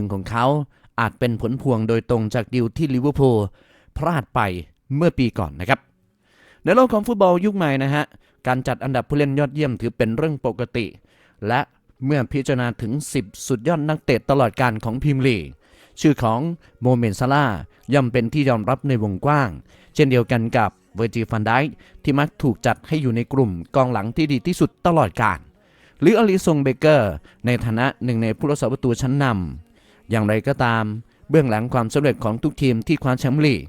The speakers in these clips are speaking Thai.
นึ่งของเขาอาจเป็นผลพวงโดยตรงจากดิวที่ลิเวอร์พูลพลาดไปเมื่อปีก่อนนะครับ ในโลกของฟุตบอลยุคใหม่นะฮะ การจัดอันดับผู้เล่นยอดเยี่ยมถือเป็นเรื่องปกติ และเมื่อพิจารณาถึง 10 สุดยอดนักเตะตลอดการของพรีเมียร์ลีชื่อของโมเมนซาลาย่อมเป็นที่ยอมรับในวงกว้าง เช่นเดียวกันกับเวอร์จิฟันไดที่มักถูกจัดให้อยู่ในกลุ่มกองหลังที่ดีที่สุดตลอดกาลหรืออลิซงเบเกอร์ ในฐานะหนึ่งในผู้รักษาประตูชั้นนำ อย่างไรก็ตาม เบื้องหลังความสำเร็จของทุกทีมที่คว้าแชมป์ลีก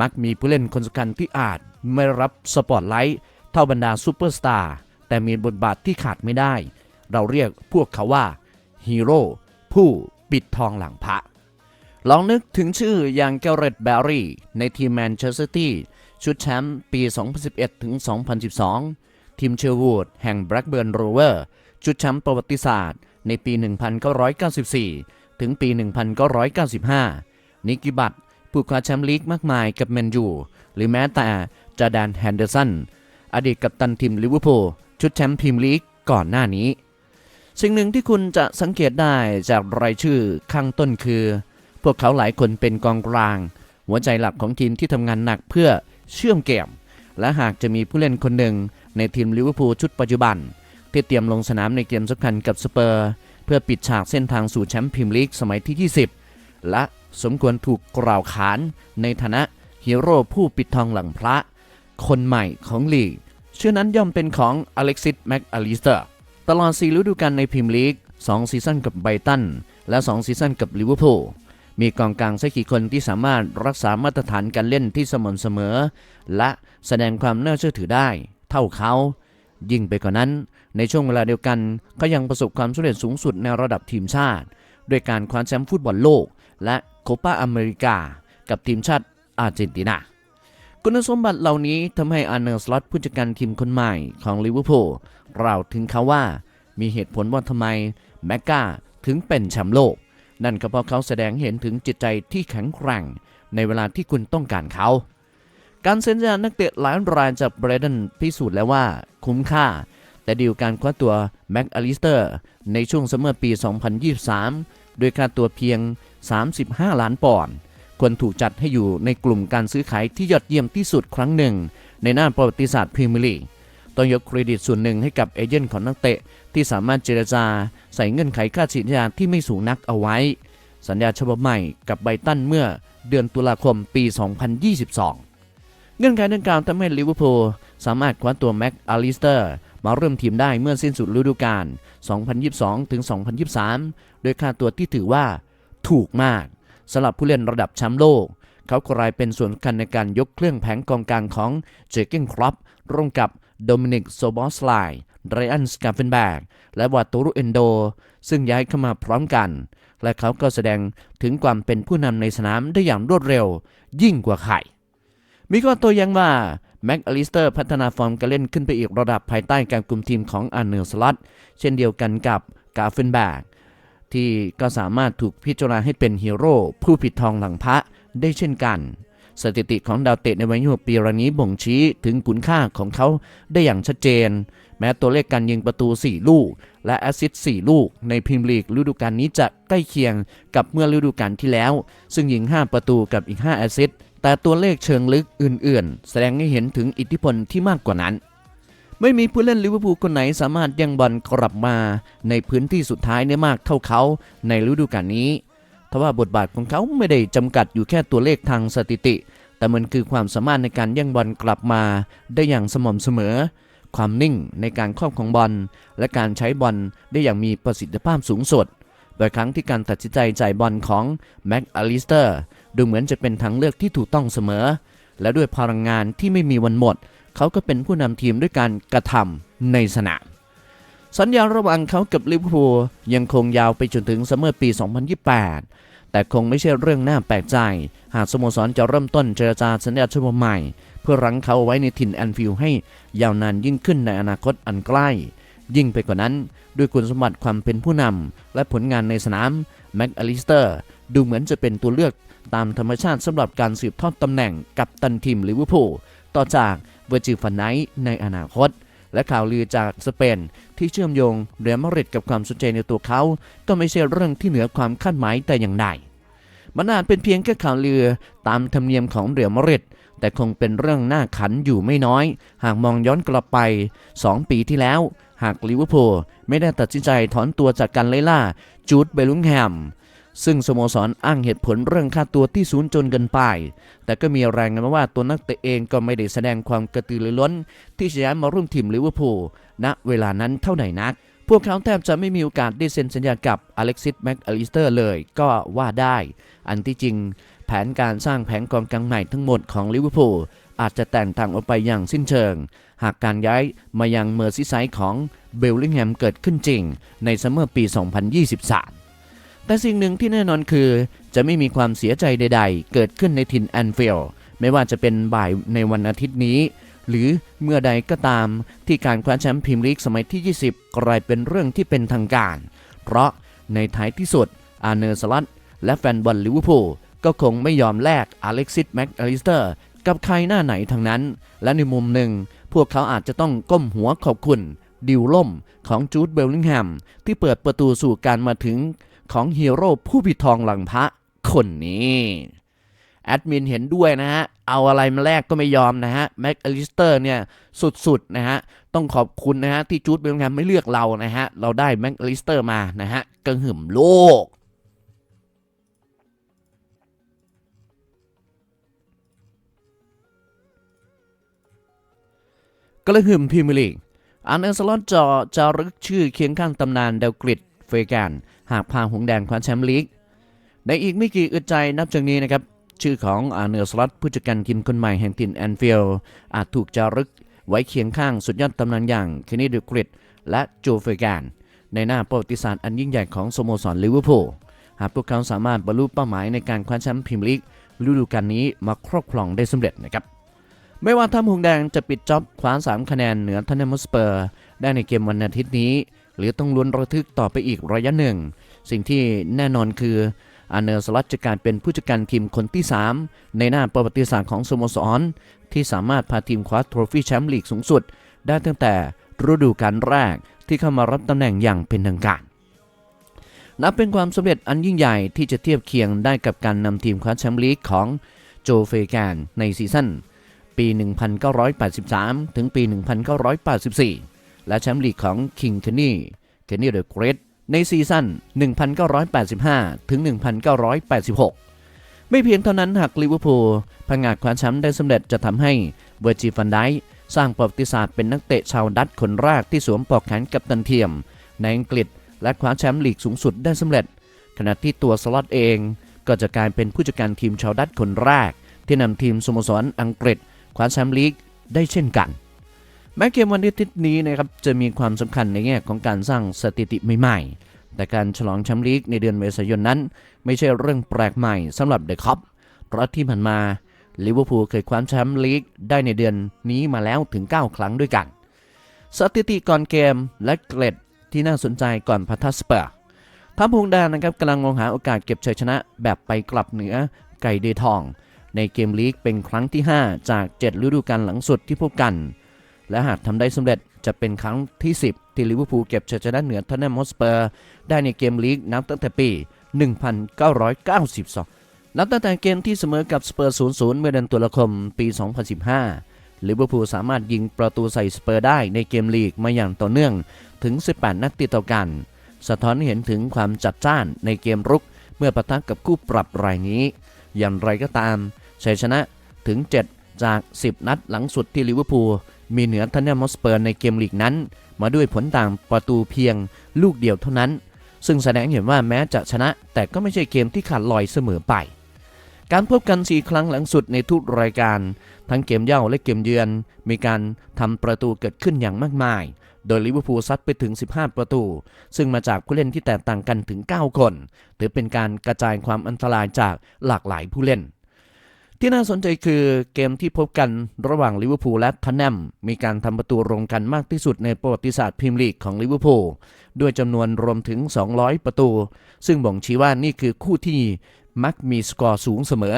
มักมีผู้เล่นคนสำคัญที่อาจไม่รับสปอตไลท์เท่าบรรดาซูเปอร์สตาร์แต่มีบทบาทที่ขาดไม่ได้ เราเรียกพวกเขาว่าฮีโร่ผู้ปิดทองหลังพระ ลองนึกถึงชื่ออย่างเกเรตแบร์รี่ในทีมแมนเชสเตอร์ซิตี้ชุดแชมป์ปี 2011 ถึง 2012 ทีมเชอร์วูดแห่งแบล็กเบิร์นโรเวอร์ชุดแชมป์ประวัติศาสตร์ในปี 1994 ถึงปี 1995 นิกิบัตผู้คว้าแชมป์ลีกมากมายกับแมนยู หรือแม้แต่จาแดนแฮนเดอร์สัน อดีตกัปตันทีมลิเวอร์พูลชุดแชมป์พรีเมียร์ลีกก่อนหน้านี้ สิ่งหนึ่งที่คุณจะสังเกตได้จากรายชื่อข้างต้นคือ พวกเขาหลายคนเป็นกองกลาง หัวใจหลักของทีมที่ทำงานหนักเพื่อเชื่อมเกม และหากจะมีผู้เล่นคนหนึ่งในทีมลิเวอร์พูลชุดปัจจุบัน ที่เตรียมลงสนามในเกมสำคัญกับสเปอร์ เพื่อปิดฉากเส้นทางสู่แชมป์พรีเมียร์ลีกสมัยที่ 20 และสมควรถูกกล่าวขานในฐานะฮีโร่ผู้ปิดทองหลังพระ คนใหม่ของลีก ชื่อนั้นย่อมเป็นของอเล็กซิสแม็กอลิสเตอร์ตลอด4ฤดูกาลในพรีเมียร์ลีก2ซีซั่นกับไบตันและ 2 ซีซั่นกับลิเวอร์พูลมีกองกลางสักกี่คนที่สามารถรักษามาตรฐานการเล่นที่สม่ำเสมอ และแสดงความน่าเชื่อถือได้ เท่าเขา ยิ่งไปกว่านั้น ในช่วงเวลาเดียวกันเขายังประสบความสำเร็จสูงสุดในระดับทีมชาติด้วยการคว้าแชมป์ฟุตบอลโลก และโคปาอเมริกา กับทีมชาติอาร์เจนตินาคุณสมบัติเหล่านี้ทำให้อาร์เนอร์สล็อตผู้จัดการทีมคนใหม่ของลิเวอร์พูลกล่าวถึงเขาว่ามีเหตุผลว่าทำไมแมกกาถึงเป็นแชมป์โลก นั่นก็เพราะเขาแสดงเห็นถึงจิตใจที่แข็งแกร่ง ในเวลาที่คุณต้องการเขา การเซ็นสัญญานักเตะหลายรายจากเบรเดนพิสูจน์แล้วว่า คุ้มค่า แต่ดีลการคว้าตัวแม็กอลิสเตอร์ในช่วงซัมเมอร์ปี 2023 โดยค่าตัวเพียง 35 ล้านปอนด์ควรถูกจัดให้อยู่ในกลุ่มการซื้อขายที่ยอดเยี่ยมที่สุดครั้งหนึ่ง ในหน้าประวัติศาสตร์พรีเมียร์ลีกต้องยกเครดิตส่วนหนึ่งให้กับเอเจนต์ของนักเตะ ที่สามารถเจรจา ใส่เงื่อนไขค่าสัญญาที่ไม่สูงนักเอาไว้ สัญญาฉบับใหม่กับไบตันเมื่อเดือนตุลาคมปี 2022 เงื่อนไขดังกล่าวทำให้ลิเวอร์พูลสามารถคว้าตัวแม็กอลิสเตอร์ มาเริ่มทีมได้เมื่อสิ้นสุดฤดูกาล 2022ถึง2023 โดยค่าตัวที่ถือว่าถูกมากสำหรับผู้เล่นระดับแชมป์โลก เขากลายเป็นส่วนสำคัญในการยกเครื่องแผงกองกลางของเจเกนครอปร่วมกับโดมินิกโซบอสไลไรอันสกาเฟนแบกและวาตูรุเอนโด ซึ่งย้ายเข้ามาพร้อมกัน และเขาก็แสดงถึงความเป็นผู้นำในสนามได้อย่างรวดเร็วยิ่งกว่าใครมีข้อตัวอย่างว่า แม็กอลิสเตอร์พัฒนาฟอร์มการเล่นขึ้นไปอีกระดับภายใต้การคุมทีมของอาร์เนอร์สลัตเช่นเดียวกันกับกาเฟนแบกที่ก็สามารถถูกพิจารณาให้เป็นฮีโร่ผู้ผิดทองหลังพระได้เช่นกัน สถิติของดาวเตะในวัย26ปีรนี้บ่งชี้ถึงคุณค่าของเขาได้อย่างชัดเจน แม้ตัวเลขการยิงประตู 4 ลูก และแอสซิสต์4ลูก ในพรีเมียร์ลีกฤดูกาลนี้จะใกล้เคียงกับเมื่อฤดูกาลที่แล้ว ซึ่งยิง 5 ประตูกับอีก 5 แอสซิสต์ แต่ตัวเลขเชิงลึกอื่นๆ แสดงให้เห็นถึงอิทธิพลที่มากกว่านั้น ไม่มีผู้เล่นลิเวอร์พูลคนไหนสามารถยังบอลกลับมาในพื้นที่สุดท้ายได้มากเท่าเขาในฤดูกาลนี้ทว่าบทบาทของเขาไม่ได้จำกัดอยู่แค่ตัวเลขทางสถิติ แต่มันคือความสามารถในการย่งบอลกลับมาได้อย่างสม่ำเสมอ ความนิ่งในการครอบของบอลและการใช้บอลได้อย่างมีประสิทธิภาพสูงสุดโดยครั้งที่การตัดสินใจจ่ายบอลของแม็กอลิสเตอร์ ดูเหมือนจะเป็นทางเลือกที่ถูกต้องเสมอ และด้วยพลังงานที่ไม่มีวันหมด เขาก็เป็นผู้นำทีมด้วยการกระทำในสนาม สัญญาระหว่างเขากับลิเวอร์พูลยังคงยาวไปจนถึงซัมเมอร์ปี 2028 แต่คงไม่ใช่เรื่องน่าแปลกใจ หากสโมสรจะเริ่มต้นเจรจาสัญญาฉบับใหม่ เพื่อรั้งเขาไว้ในถิ่นแอนฟิลด์ให้ยาวนานยิ่งขึ้นในอนาคตอันใกล้ยิ่งไปกว่านั้น ด้วยคุณสมบัติความเป็นผู้นำและผลงานในสนามแม็กอลิสเตอร์ ดูเหมือนจะเป็นตัวเลือกตามธรรมชาติสำหรับการสืบทอดตำแหน่งกับตันทีมลิเวอร์พูลต่อจากเวอร์จิลฟันไนท์ในอนาคต และข่าวลือจากสเปนที่เชื่อมโยงเรอัลมาดริดกับความสนใจในตัวเขา ก็ไม่ใช่เรื่องที่เหนือความคาดหมายแต่อย่างใดมันอาจเป็นเพียงแค่ข่าวลือตามธรรมเนียมของเรอัลมาดริดแต่คงเป็นเรื่องน่าขันอยู่ไม่น้อย หากมองย้อนกลับไป 2 ปีที่แล้ว หากลิเวอร์พูลไม่ได้ตัดสินใจถอนตัวจากการไล่ล่าจูดเบลลุงแฮม ซึ่งสโมสรอ้างเหตุผลเรื่องค่าตัวที่สูงจนเกินไป แต่ก็มีรายงานมาว่าตัวนักเตะเองก็ไม่ได้แสดงความกระตือรือร้น ที่จะย้ายมาร่วมทีมลิเวอร์พูลณเวลานั้นเท่าไหร่นัก พวกเขาแทบจะไม่มีโอกาสได้เซ็นสัญญากับอเล็กซิสแม็กอลิสเตอร์เลยก็ว่าได้ อันที่จริง แผนการสร้างแผงกองกลางใหม่ทั้งหมดของลิเวอร์พูลอาจจะแตกต่างออกไปอย่างสิ้นเชิง หากการย้ายมายังเมอร์ซิไซด์ของเบลลิงแฮมเกิดขึ้นจริง ในซัมเมอร์ปี 2023 แต่สิ่งหนึ่งที่แน่นอนคือ จะไม่มีความเสียใจใด ๆ เกิดขึ้นในทินแอนฟิลด์ไม่ว่าจะเป็นบ่ายในวันอาทิตย์นี้ หรือเมื่อใดก็ตามที่การคว้าแชมป์พรีเมียร์ลีกสมัยที่ 20 กลายเป็นเรื่องที่เป็นทางการ เพราะในท้ายที่สุดอาเนอร์สลัตและแฟนบอลลิเวอร์พูลก็คงไม่ยอมแลกอเล็กซิสแม็กอลิสเตอร์กับใครหน้าไหนทั้งนั้น และในมุมหนึ่ง พวกเขาอาจจะต้องก้มหัวขอบคุณ ดิวล่มของจูดเบลลิงแฮมที่เปิดประตูสู่การมาถึง ของฮีโร่ผู้ปิดทองหลังพระคนนี้แอดมินเห็นด้วยนะฮะ เอาอะไรมาแลกก็ไม่ยอมนะฮะ แม็กอลิสเตอร์เนี่ยสุดๆนะฮะ ต้องขอบคุณนะฮะ ที่จูดเบลลิงแฮมไม่เลือกเรานะฮะ เราได้แม็กอลิสเตอร์มานะฮะกระหึ่มโลก กระหึ่มพรีเมียร์ลีกอันเอร์สลอตจอจะรึกชื่อเคียงข้างตำนานเดลกริดเฟแกน หากพาหงแดงคว้าแชมป์ลีก ในอีกไม่กี่อึดใจนับจากนี้นะครับ ชื่อของอาเนอร์สลอตผู้จัดการทีมคนใหม่แห่งทินแอนฟิลด์อาจถูกจารึกไว้เคียงข้างสุดยอดตำนานอย่างเคนนี่ดลกริดและโจเฟแกนในหน้าประวัติศาสตร์อันยิ่งใหญ่ของสโมสรลิเวอร์พูลหากพวกเขาสามารถบรรลุเป้าหมายในการคว้าแชมป์พรีเมียร์ลีกฤดูกาลนี้มาครอบครองได้สำเร็จนะครับไม่ว่าท่าหงแดงจะปิดจ็อบคว้า3คะแนนเหนือทันเนมสเปอร์ ได้ในเกมวันอาทิตย์นี้ หรือต้องลุ้นระทึกต่อไปอีกระยะหนึ่ง สิ่งที่แน่นอนคืออาเนอร์สลัตจะกลายเป็นผู้จัดการทีมคนที่ 3 ในหน้าประวัติศาสตร์ของสโมสร ที่สามารถพาทีมคว้าโทรฟี่แชมป์ลีกสูงสุด ได้ตั้งแต่ฤดูกาลแรกที่เข้ามารับตำแหน่งอย่างเป็นทางการ นับเป็นความสำเร็จอันยิ่งใหญ่ที่จะเทียบเคียงได้กับการนำทีมคว้าแชมป์ลีกของโจเฟแกนในซีซั่นปี 1983 ถึงปี 1984 และแชมป์ลีกของคิงเคนนี่เคนนี่เดอะเกรทในซีซั่น 1985 ถึง 1986 ไม่เพียงเท่านั้นหากลิเวอร์พูลพังงาดคว้าแชมป์ได้สำเร็จจะทำให้เวอร์จิฟันไดสร้างประวัติศาสตร์เป็นนักเตะชาวดัตช์คนแรกที่สวมปลอกแขนกับตันเทียม ในอังกฤษและคว้าแชมป์ลีกสูงสุดได้สำเร็จ ขณะที่ตัวสล็อตเองก็จะกลายเป็นผู้จัดการทีมชาวดัตช์คนแรก ที่นำทีมสโมสรอังกฤษคว้าแชมป์ลีกได้เช่นกัน แม้เกมวันอาทิตย์นี้นะครับจะมีความสำคัญในแง่ของการสร้างสถิติใหม่ๆ แต่การฉลองแชมป์ลีกในเดือนเมษายนนั้น ไม่ใช่เรื่องแปลกใหม่สำหรับเดอะคัพเพราะที่ผ่านมาลิเวอร์พูลเคยคว้าแชมป์ลีกได้ในเดือนนี้มาแล้วถึง 9 ครั้งด้วยกัน สถิติก่อนเกมและเกรดที่น่าสนใจก่อนพัทสเปอร์ทัพพงดงนะครับกำลังมองหาโอกาสเก็บชัยชนะแบบไปกลับเหนือไก่เดทอง ในเกมลีกเป็นครั้งที่ 5 จาก 7 ฤดูกาลหลังสุดที่พบกัน และหากทำได้สำเร็จจะเป็นครั้งที่ 10 ที่ลิเวอร์พูลเก็บชัยชนะเหนือทันเนมอสเปอร์ ได้ในเกมลีกนับตั้งแต่ปี 1992 นับตั้งแต่เกมที่เสมอกับสเปอร์ 0-0 เมื่อเดือนตุลาคมปี 2015 ลิเวอร์พูลสามารถยิงประตูใส่สเปอร์ได้ในเกมลีกมาอย่างต่อเนื่องถึง 18 นัดติดต่อกัน สะท้อนเห็นถึงความจัดจ้านในเกมรุกเมื่อปะทะกับคู่ปรับรายนี้ อย่างไรก็ตามชัยชนะถึง 7 จาก 10 นัดหลังสุดที่ลิเวอร์พูล มีเหนือทันเนมอสเปอร์ในเกมลีกนั้น มาด้วยผลต่างประตูเพียงลูกเดียวเท่านั้น ซึ่งแสดงเห็นว่าแม้จะชนะ แต่ก็ไม่ใช่เกมที่ขาดลอยเสมอไป การพบกัน 4 ครั้งหลังสุดในทุกรายการ ทั้งเกมเย่าและเกมเยือน มีการทำประตูเกิดขึ้นอย่างมากมาย โดยลิเวอร์พูลซัดไปถึง 15 ประตู ซึ่งมาจากผู้เล่นที่แตกต่างกันถึง 9 คน ถือเป็นการกระจายความอันตรายจากหลากหลายผู้เล่น ที่น่าสนใจคือเกมที่พบกันระหว่างลิเวอร์พูลและทันแนมมีการทำประตูรวมกันมากที่สุดในประวัติศาสตร์พรีเมียร์ลีกของลิเวอร์พูลด้วยจำนวนรวมถึง 200 ประตู ซึ่งบ่งชี้ว่านี่คือคู่ที่มักมีสกอร์สูงเสมอ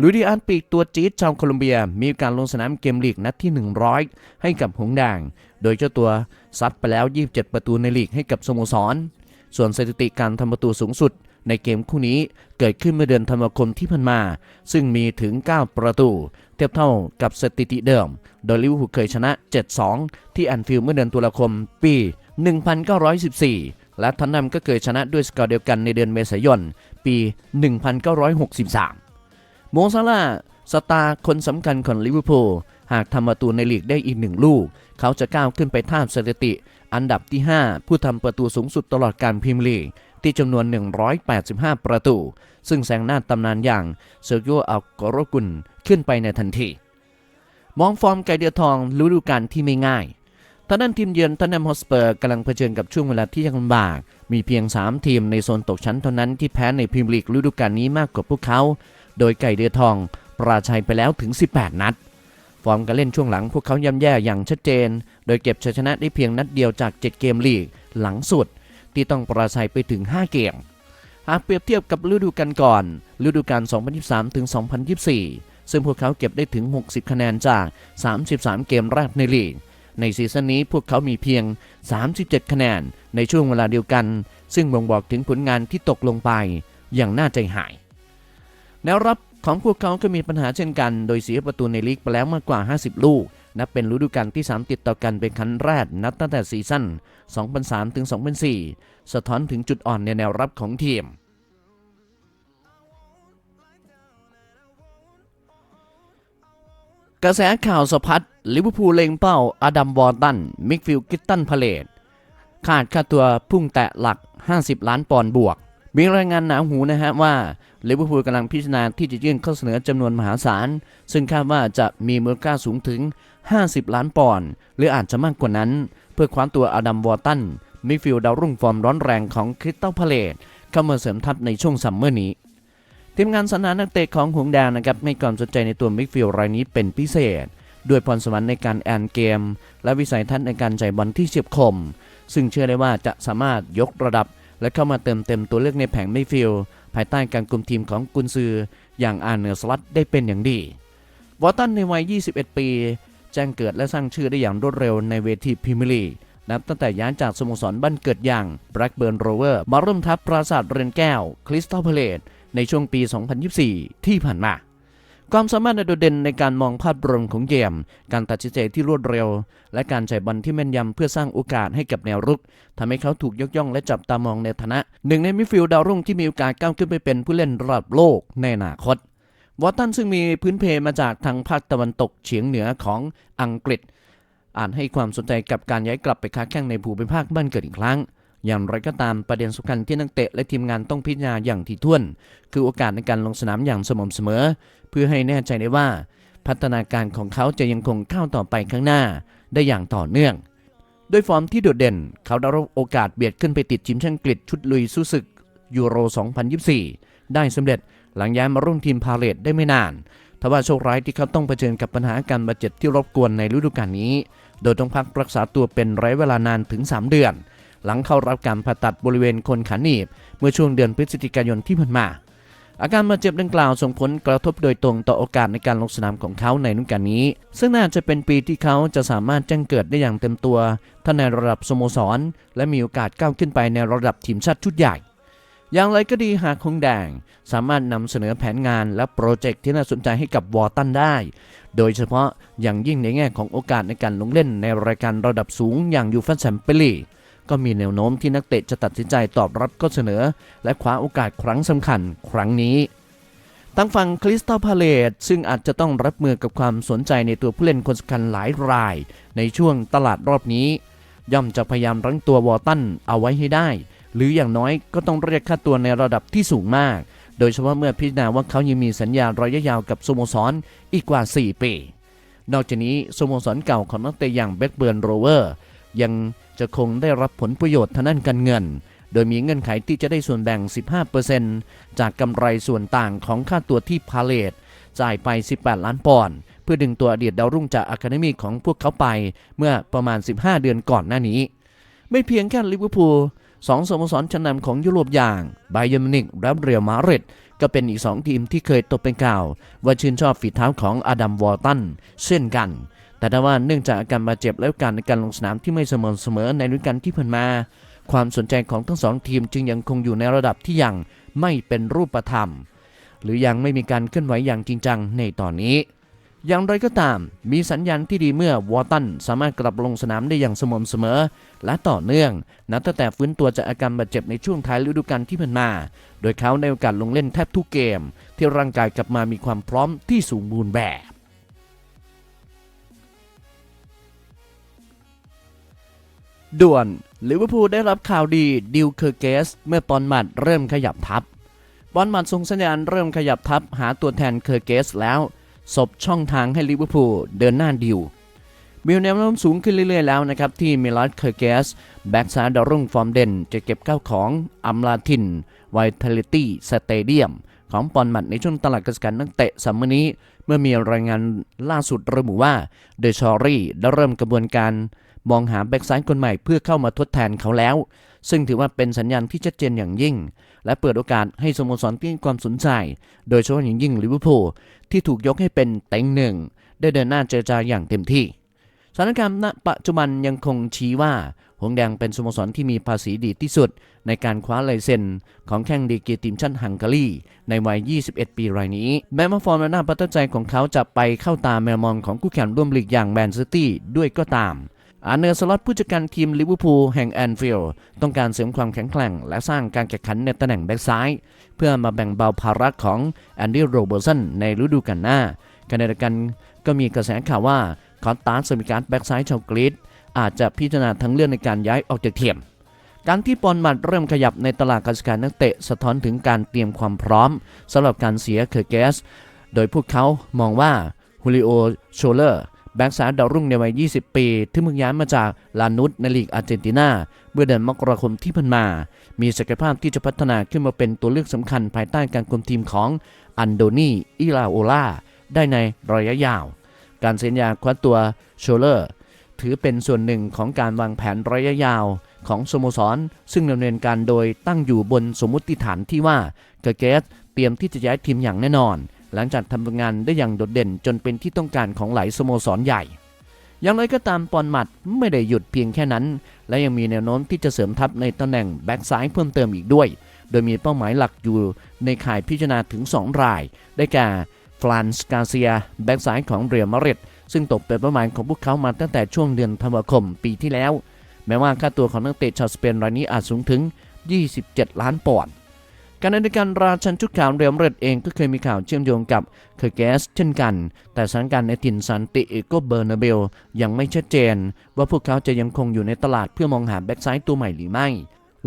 ลุยดิอันปีกตัวจี๊ดชาวโคลอมเบีย มีการลงสนามเกมลีกนัดที่ 100 ให้กับหงส์แดงโดยเจ้าตัวซัดไปแล้ว 27 ประตูในลีกให้กับสโมสร ส่วนสถิติการทำประตูสูงสุด ในเกมคู่นี้เกิดขึ้นเมื่อเดือนธันวาคมที่ผ่านมา ซึ่งมีถึง 9 ประตู เทียบเท่ากับสถิติเดิม โดยลิเวอร์พูลเคยชนะ 7-2 ที่แอนฟิลด์เมื่อเดือนตุลาคมปี 1914 และทันนัมก็เคยชนะด้วยสกอร์เดียวกันในเดือนเมษายน ปี 1963 โมซาลาสตาร์คนสำคัญของลิเวอร์พูลหากทำประตูในลีกได้อีกหนึ่งลูก เขาจะก้าวขึ้นไปท่าสถิติ อันดับที่ 5 ผู้ทำประตูสูงสุดตลอดการพรีเมียร์ลีก ที่จำนวน 185 ประตู ซึ่งแซงหน้าตำนานอย่างเซอร์กิโออัลโกโรกุนขึ้นไปในทันที มองฟอร์มไก่เดือทองฤดูกาลที่ไม่ง่ายทางด้านทีมเยือนทันนัมฮอสเปอร์กำลังเผชิญกับช่วงเวลาที่ยากลำบาก มีเพียง 3 ทีมในโซนตกชั้นเท่านั้นที่แพ้ในพรีเมียร์ลีกฤดูกาลนี้มากกว่าพวกเขา โดยไก่เดือทองปราชัยไปแล้วถึง 18 นัด ฟอร์มการเล่นช่วงหลังพวกเขาย่ำแย่อย่างชัดเจน โดยเก็บชัยชนะได้เพียงนัดเดียวจาก 7 เกมลีกหลังสุด ที่ต้องปราชัยไปถึง 5 เกม หากเปรียบเทียบกับฤดูกาลก่อน ฤดูกาล 2023 ถึง 2024 ซึ่งพวกเขาเก็บได้ถึง 60 คะแนนจาก 33 เกมแรกในลีก ในซีซั่นนี้พวกเขามีเพียง 37 คะแนนในช่วงเวลาเดียวกัน ซึ่งบ่งบอกถึงผลงานที่ตกลงไปอย่างน่าใจหาย แนวรับของพวกเขาก็มีปัญหาเช่นกัน โดยเสียประตูในลีกไปแล้วมากกว่า 50 ลูก นับเป็นฤดูกาลที่ 3 ติดต่อกันเป็นครั้งแรกนับตั้งแต่ซีซั่น 2003 ถึง 2004 สะท้อนถึงจุดอ่อนในแนวรับของทีม กระแสข่าวสะพัดลิเวอร์พูลเลงเป้าอดัมวอร์ตัน มิกฟิลกิตตันพาเลตขาดค่าตัวพุ่งแตะหลัก 50 ล้านปอนด์บวก มีรายงานหนาหูนะฮะว่าลิเวอร์พูลกำลังพิจารณาที่จะยื่นข้อเสนอจำนวนมหาศาล ซึ่งคาดว่าจะมีมูลค่าสูงถึง 50 ล้านปอนด์หรืออาจจะมากกว่านั้น เพื่อคว้าตัวอดัมวอร์ตันมิฟิลดาวรุ่งฟอร์มร้อนแรงของคริสตัลพาเลตเข้ามาเสริมทัพในช่วงซัมเมอร์นี้ ทีมงานสรรหานักเตะของหงส์แดงนะครับให้ความสนใจในตัวมิฟิลรายนี้เป็นพิเศษ ด้วยพรสวรรค์ในการแอนเกม และวิสัยทัศน์ในการจ่ายบอลที่เฉียบคม ซึ่งเชื่อได้ว่าจะสามารถยกระดับ และเข้ามาเติมเต็มตัวเลือกในแผงมิฟิลภายใต้การคุมทีมของกุนซืออย่างอาร์เนอร์สลัดได้เป็นอย่างดีวอร์ตันในวัย 21 ปี แจ้งเกิดและสร้างชื่อได้อย่างรวดเร็วในเวทีพรีเมียร์ลีกนับตั้งแต่ย้ายจากสโมสรบ้านเกิดอย่างแบล็กเบิร์นโรเวอร์มาร่วมทัพปราสาทเรนแก้ว คริสตัลเพลตในช่วงปี 2024 ที่ผ่านมา ความสามารถโดดเด่นในการมองภาพรวมของเกม การตัดสินใจที่รวดเร็ว และการจ่ายบอลที่แม่นยำเพื่อสร้างโอกาสให้กับแนวรุกทำให้เขาถูกยกย่องและจับตามองในฐานะ หนึ่งในมิดฟิลด์ดาวรุ่งที่มีโอกาสก้าวขึ้นไปเป็นผู้เล่นระดับโลกในอนาคต วอตตันซึ่งมีพื้นเพมาจากทางภาคตะวันตกเฉียงเหนือของอังกฤษอ่านให้ความสนใจกับการย้ายกลับไปค้าแข่งในภูมิภาคบ้านเกิดอีกครั้ง อย่างไรก็ตามประเด็นสำคัญที่นักเตะและทีมงานต้องพิจารณาอย่างถี่ถ้วน คือโอกาสในการลงสนามอย่างสม่ำเสมอ เพื่อให้แน่ใจได้ว่า พัฒนาการของเขาจะยังคงก้าวต่อไปข้างหน้า ได้อย่างต่อเนื่องด้วยฟอร์มที่โดดเด่น เขาได้รับโอกาสเบียดขึ้นไปติดทีมชาติอังกฤษชุดลุยสู้ศึกยูโร 2024 ได้สำเร็จ หลังย้ายมาร่วมทีมพาเลตได้ไม่นานทว่าโชคร้ายที่เขาต้องเผชิญกับปัญหาอาการบาดเจ็บที่รบกวนในฤดูกาลนี้ โดยต้องพักรักษาตัวเป็นระยะเวลานานถึง 3 เดือน หลังเข้ารับการผ่าตัดบริเวณคนขาหนีบ เมื่อช่วงเดือนพฤศจิกายนที่ผ่านมา อาการบาดเจ็บดังกล่าวส่งผลกระทบโดยตรงต่อโอกาสในการลงสนามของเขาในฤดูกาลนี้ ซึ่งน่าจะเป็นปีที่เขาจะสามารถแจ้งเกิดได้อย่างเต็มตัวทั้งในระดับสโมสร และมีโอกาสก้าวขึ้นไปในระดับทีมชาติชุดใหญ่ อย่างไรก็ดีหากคงแดง สามารถนำเสนอแผนงานและโปรเจกต์ที่น่าสนใจให้กับวอตันได้ โดยเฉพาะอย่างยิ่งในแง่ของโอกาสในการลงเล่นในรายการระดับสูงอย่างยูฟ่าแชมเปี้ยนลีกก็มีแนวโน้มที่นักเตะจะตัดสินใจตอบรับข้อเสนอ และคว้าโอกาสครั้งสำคัญครั้งนี้ตั้งฝั่งคริสตัลพาเลตซึ่งอาจจะต้องรับมือกับความสนใจในตัวผู้เล่นคนสำคัญหลายราย ในช่วงตลาดรอบนี้ ย่อมจะพยายามรั้งตัววอตันเอาไว้ให้ได้ หรืออย่างน้อยก็ต้องเรียกค่าตัวในระดับที่สูงมาก โดยเฉพาะเมื่อพิจารณาว่าเขายังมีสัญญาระยะยาวกับสโมสรอีกกว่า 4 ปี นอกจากนี้สโมสรเก่าของนักเตะอย่างแบ็กเบิร์นโรเวอร์ยังจะคงได้รับผลประโยชน์ทางด้านการเงิน โดยมีเงื่อนไขที่จะได้ส่วนแบ่ง 15%จากกำไรส่วนต่างของค่าตัวที่พาเลตจ่ายไป 18 ล้านปอนด์เพื่อดึงตัวอดีตดาวรุ่งจากอะคาเดมีของพวกเขาไป เมื่อประมาณ 15 เดือนก่อนหน้านี้ ไม่เพียงแค่ลิเวอร์พูล สองสโมสรชั้นนำของยุโรปอย่างไบเยนมิวนิกและเรอัลมาดริดก็เป็นอีก 2 ทีมที่เคยตกเป็นข่าว ว่าชื่นชอบฝีเท้าของอดัมวอลตันเช่นกัน แต่ถ้าว่าเนื่องจากอาการบาดเจ็บและการในการลงสนามที่ไม่เสมอเสมอในฤดูกาลที่ผ่านมา ความสนใจของทั้งสองทีมจึงยังคงอยู่ในระดับที่ยังไม่เป็นรูปธรรม หรือยังไม่มีการเคลื่อนไหวอย่างจริงจังในตอนนี้ อย่างไรก็ตาม มีสัญญาณที่ดีเมื่อวอลตันสามารถกลับลงสนามได้อย่างสม่ำเสมอ และต่อเนื่อง นับตั้งแต่ฟื้นตัวจากอาการบาดเจ็บในช่วงท้ายฤดูกาลที่ผ่านมา โดยเขาในโอกาสลงเล่นแทบทุกเกม ที่ร่างกายกลับมามีความพร้อมที่สมบูรณ์แบบด่วนลิเวอร์พูลได้รับข่าวดีดิวเคอร์เกส เมื่อปอนมัดเริ่มขยับทัพบอลมัดส่งสัญญาณเริ่มขยับทัพหาตัวแทนเคอร์เกสแล้ว ศพช่องทางให้ลิเวอร์พูลเดินหน้าดิวมีแนวโน้มสูงขึ้นเรื่อยๆแล้วนะครับ ที่มิลัสเคอร์เกสแบ็กซ้ายดารุ่งฟอร์มเด่น จะเก็บข้าวของอัมลาทินไวท a ลิตี้สเตเดียมของปอนมัดในช่วงตลาดกระสกันนักเตะสัมมนี้ เมื่อมีรายงานล่าสุดระบุว่าเดชอรี่ได้เริ่มกระบวนการมองหาแบ็กซ้ายคนใหม่เพื่อเข้ามาทดแทนเขาแล้ว ซึ่งถือว่าเป็นสัญญาณที่ชัดเจนอย่างยิ่ง และเปิดโอกาสให้สโมสรที่มีความสนใจ โดยเฉพาะอย่างยิ่งลิเวอร์พูลที่ถูกยกให้เป็นเต็งหนึ่ง ได้เดินหน้าเจรจาอย่างเต็มที่สถานการณ์ณปัจจุบันยังคงชี้ว่า หงแดงเป็นสโมสรที่มีภาษีดีที่สุด ในการคว้าลายเซ็น ของแข่งดีกีทีมชาติฮังการีในวัย 21 ปีรายนี้ แม้ว่าฟอร์มและหน้าประทับใจของเขาจะไปเข้าตามแมวมองของคู่แข่งร่วมลีกอย่างแมนซิตี้ด้วยก็ตาม อาเนอร์สล็อตผู้จัดการทีมลิเวอร์พูลแห่งแอนฟิลด์ต้องการเสริมความแข็งแกร่ง และสร้างการแข่งขันในตำแหน่งแบ็กซ้าย เพื่อมาแบ่งเบาภาระของแอนดี้โรเบอร์สันในฤดูกาลหน้าขณะเดียวกันก็มีกระแสข่าวว่าคอนตาสมีการแบ็กซ้ายชาวกรีซอาจจะพิจารณาทั้งเรื่องในการย้ายออกจากทีมการที่ปอนมัดเริ่มขยับในตลาดการซื้อขายนักเตะสะท้อนถึงการเตรียมความพร้อมสำหรับการเสียเคอร์เกส โดยพวกเขามองว่าฮูลิโอโชเลอร์ แบ็กซ้ายดาวรุ่งในวัย 20 ปี ที่เพิ่งย้ายมาจากลานุสในลีกอาร์เจนตินา เมื่อเดือนมกราคมที่ผ่านมา มีศักยภาพที่จะพัฒนาขึ้นมาเป็นตัวเลือกสำคัญภายใต้การคุมทีมของอันโดนีอิลาโอลาได้ในระยะยาว การเซ็นยาคว้าตัวโชเลอร์ ถือเป็นส่วนหนึ่งของการวางแผนระยะยาวของสโมสร ซึ่งดำเนินการโดยตั้งอยู่บนสมมติฐานที่ว่าเกอร์เกสเตรียมที่จะย้ายทีมอย่างแน่นอน หลังจากทำงานได้อย่างโดดเด่นจนเป็นที่ต้องการของหลายสโมสรใหญ่ อย่างไรก็ตามปอนมัดไม่ได้หยุดเพียงแค่นั้น และยังมีแนวโน้มที่จะเสริมทัพในตำแหน่งแบ็กซ้ายเพิ่มเติมอีกด้วย โดยมีเป้าหมายหลักอยู่ในข่ายพิจารณาถึง 2 ราย ได้แก่ฟรานซ์กาเซียแบ็กซ้ายของเรียลมาดริดซึ่งตกเป็นเป้าหมายของพวกเขามาตั้งแต่ช่วงเดือนธันวาคมปีที่แล้ว แม้ว่าค่าตัวของนักเตะชาวสเปนรายนี้อาจสูงถึง 27 ล้านปอนด์ การในการราชันชุดขาวเรียมาดริดเองก็เคยมีข่าวเชื่อมโยงกับเคอร์เกสเช่นกัน แต่สถานการณ์ในถิ่นซันติอโกเบอร์นาเบลยังไม่ชัดเจน ว่าพวกเขาจะยังคงอยู่ในตลาดเพื่อมองหาแบ็กซ้ายตัวใหม่หรือไม่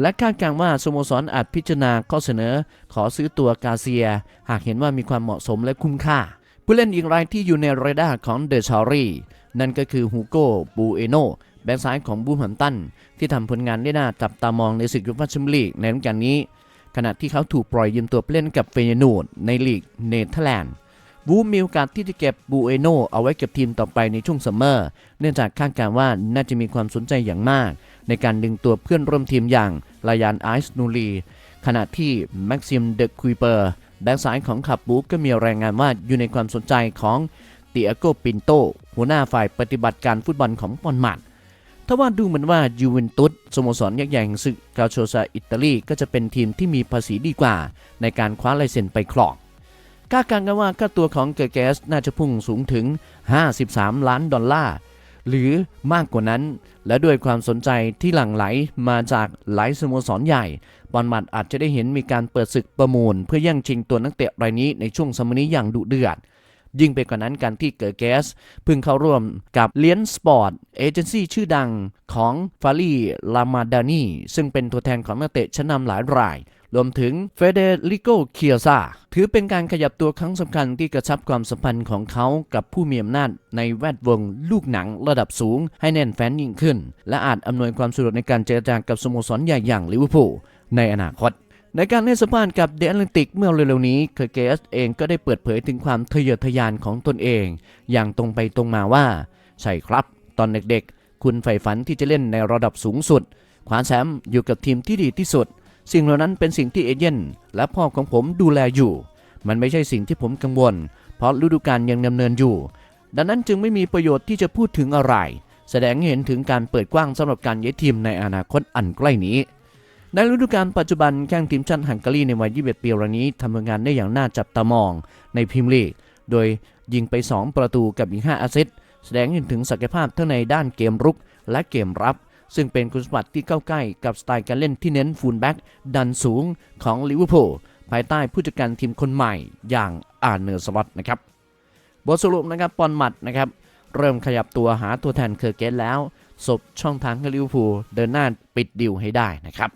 และคาดการณ์ว่าสโมสรอาจพิจารณาข้อเสนอ ขอซื้อตัวกาเซีย หากเห็นว่ามีความเหมาะสมและคุ้มค่า ผู้เล่นอีกรายที่อยู่ในเรดาร์ของเดอชารีนั่นก็คือฮูโก้บูเอโนแบ็กซ้ายของบูมแฮมตันที่ทำผลงานได้น่าจับตามองในศึกยุฟ่าแชมเปี้ยนลีกในฤดูกาลนี้ ขณะที่เขาถูกปล่อยยืมตัวไปเล่นกับเฟยนูดในลีกเนเธอร์แลนด์วูมีโอกาสที่จะเก็บบูเอโนเอาไว้กับทีมต่อไปในช่วงซัมเมอร์ เนื่องจากคาดการณ์ว่าน่าจะมีความสนใจอย่างมาก ในการดึงตัวเพื่อนร่วมทีมอย่างลายานไอซ์นูรีขณะที่แม็กซิมเดคุยเปอร์แบ็กซ้ายของขับบูก็มีรายงานว่าอยู่ในความสนใจของเตียโกปินโตหัวหน้าฝ่ายปฏิบัติการฟุตบอลของปอนมัด ถ้าว่าดูเหมือนว่ายูเวนตุสสโมสรยักษ์ใหญ่แห่งศึกกาโชซาอิตาลีก็จะเป็นทีมที่มีภาษีดีกว่า ในการคว้าลายเซ็นไปครองคาดการณ์กันว่าค่าตัวของเกอร์เกสน่าจะพุ่งสูงถึง 53 ล้านดอลลาร์ หรือมากกว่านั้น และด้วยความสนใจที่หลั่งไหลมาจากหลายสโมสรใหญ่บอลมัดอาจจะได้เห็นมีการเปิดศึกประมูล เพื่อแย่งชิงตัวนักเตะรายนี้ในช่วงสมัยนี้อย่างดุเดือด ยิ่งไปกว่านั้นการที่เกิดแก๊สเพิ่งเข้าร่วมกับเลียนสปอร์ตเอเจนซี่ชื่อดังของฟารีลามาดานีซึ่งเป็นตัวแทนของนักเตะชั้นนำหลายราย รวมถึงเฟเดริโกเคียซาถือเป็นการขยับตัวครั้งสำคัญที่กระชับความสัมพันธ์ของเขากับผู้มีอำนาจในแวดวงลูกหนังระดับสูงให้แน่นแฟ้นยิ่งขึ้น และอาจอำนวยความสะดวกในการเจรจากับสโมสรใหญ่อย่างลิเวอร์พูลในอนาคต ในการให้สัมภาษณ์กับเดอะแอตแลนติกเมื่อเร็วๆนี้เคอร์เกสเองก็ได้เปิดเผยถึงความทะเยอทะยานของตนเอง อย่างตรงไปตรงมาว่า ใช่ครับ ตอนเด็กๆ คุณใฝ่ฝันที่จะเล่นในระดับสูงสุดคว้าแชมป์อยู่กับทีมที่ดีที่สุด สิ่งเหล่านั้นเป็นสิ่งที่เอเย่นและพ่อของผมดูแลอยู่ มันไม่ใช่สิ่งที่ผมกังวล เพราะฤดูกาลยังดำเนินอยู่ ดังนั้นจึงไม่มีประโยชน์ที่จะพูดถึงอะไร แสดงให้เห็นถึงการเปิดกว้างสำหรับการย้ายทีมในอนาคตอันใกล้นี้ ในฤดูกาลปัจจุบันแข้งทีมชาติฮังการีในวัย 21 ปีรายนี้ทำผลงานได้อย่างน่าจับตามองในพรีเมียร์ลีก โดยยิงไป 2 ประตูกับอีก 5อสซิสต์แสดงเห็นถึงศักยภาพทั้งในด้านเกมรุกและเกมรับ ซึ่งเป็นคุณสมบัติที่เข้าใกล้กับสไตล์การเล่นที่เน้นฟูลแบ็กดันสูงของลิเวอร์พูลภายใต้ผู้จัดการทีมคนใหม่อย่างอาร์เนอร์สล็อตนะครับบทสรุปนะครับปอนมัดนะครับเริ่มขยับตัวหาตัวแทนเคอร์เกตแล้ว สบช่องทางให้ลิเวอร์พูลเดินหน้าปิดดิวให้ได้นะครับ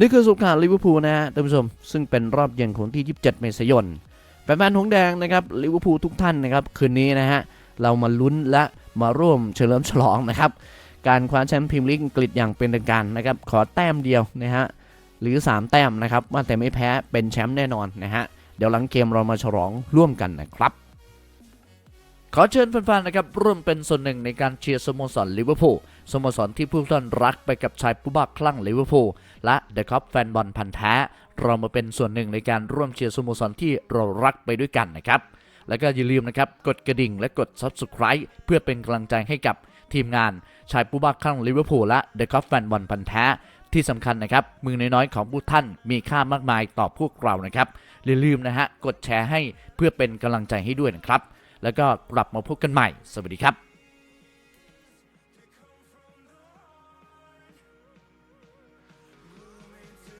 นี่คือสุขข่าวลิเวอร์พูลนะฮะท่านผู้ชม ซึ่งเป็นรอบเย็นของที่ 27 เมษายนแฟนๆหงแดงนะครับลิเวอร์พูลทุกท่านนะครับคืนนี้นะฮะเรามาลุ้นและมาร่วมเฉลิมฉลองนะครับการคว้าแชมป์พรีเมียร์ลีกอังกฤษอย่างเป็นทางการนะครับขอแต้มเดียวนะฮะหรือ 3 แต้มนะครับว่าแต่ไม่แพ้เป็นแชมป์แน่นอนนะฮะเดี๋ยวหลังเกมเรามาฉลองร่วมกันนะครับ ขอเชิญแฟนๆนะครับร่วมเป็นส่วนหนึ่งในการเชียร์สโมสรลิเวอร์พูลสโมสรที่ผู้ท่านรักไปกับชายผู้บ้าคลั่งลิเวอร์พูล และเดอะคัพแฟนบอลพันธ์แท้ เรามาเป็นส่วนหนึ่งในการร่วมเชียร์สโมสรที่เรารักไปด้วยกันนะครับ แล้วก็อย่าลืมนะครับ กดกระดิ่งและกด Subscribe เพื่อเป็นกำลังใจให้กับทีมงานชายผู้บ้าคลั่งลิเวอร์พูลและเดอะคัพแฟนบอลพันธ์แท้ที่สำคัญนะครับ มือน้อยๆของผู้ท่านมีค่ามากมายต่อพวกเรานะครับอย่าลืมนะฮะ กดแชร์ให้เพื่อเป็นกำลังใจให้ด้วยนะครับ แล้วก็กลับมาพบกันใหม่ สวัสดีครับ